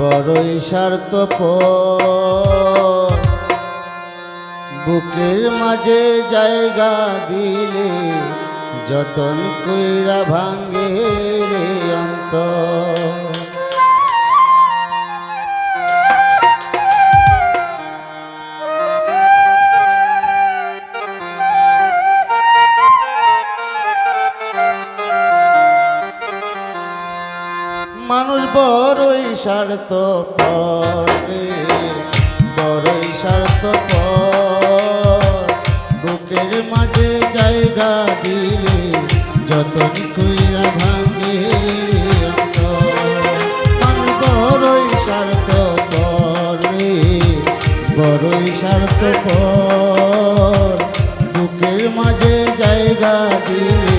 বড়ই স্বার্থ বুকের মাঝে জায়গা দিলে যতন কইরা ভাঙ্গে রে অন্তর। মানুষ বড়ই স্বার্থ পরে বড়ই স্বার্থ বুকের মাঝে জায়গা দিলে যতন কইরা ভাঙে। মানুষ বড়ই স্বার্থ পরে মাঝে জায়গা দিলে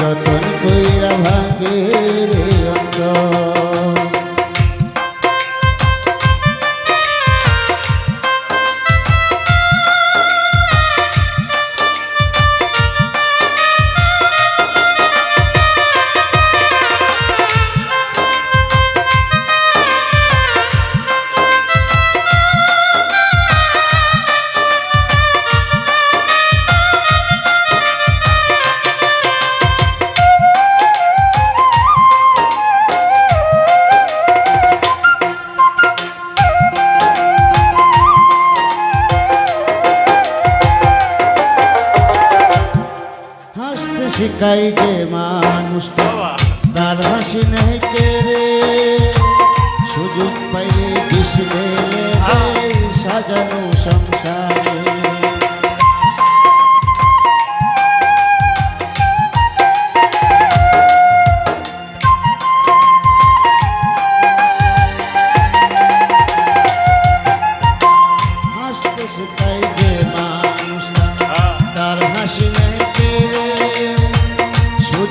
যতন কইরা ভাঙে রে। অন্তর। শিখাই যে মানুষটা। তার হাসি নেই কেড়ে সুযোগ পাইলে বিশলে সাজানো সংসারে।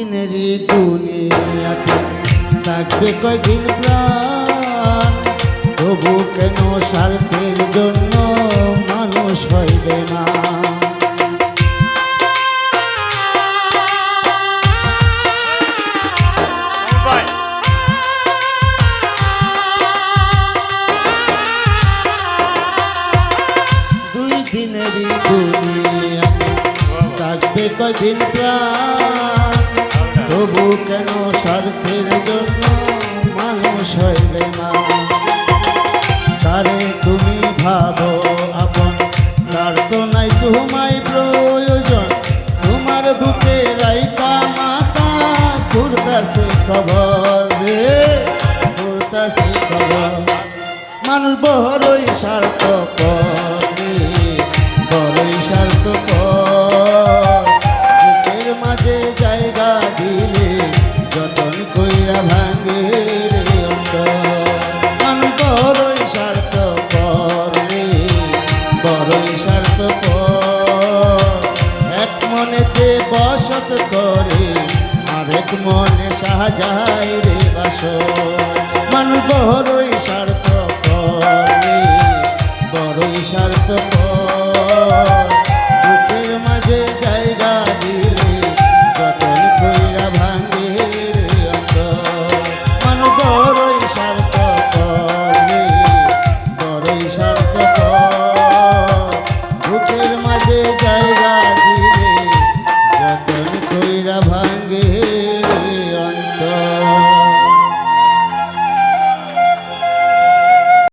দুই দিনেরই দুনিয়াতে থাকবে কয়দিন প্রাণ? তবু কেন স্বার্থের জন্য মানুষ হইবে না? ভাই তবু কেন স্বার্থের জন্য মানুষ হইবে না? তারে তুমি ভাবো আপন, তার তো নাই তোমায় প্রয়োজন। তোমার বুকে রাইকা মাতা তোর কাছে খবর রে তোর কাছে খবর। মানুষ বড়ই স্বার্থ মনেতে বসত করে আরেক মনে সাজায় রে বাস মানুষ বড়ই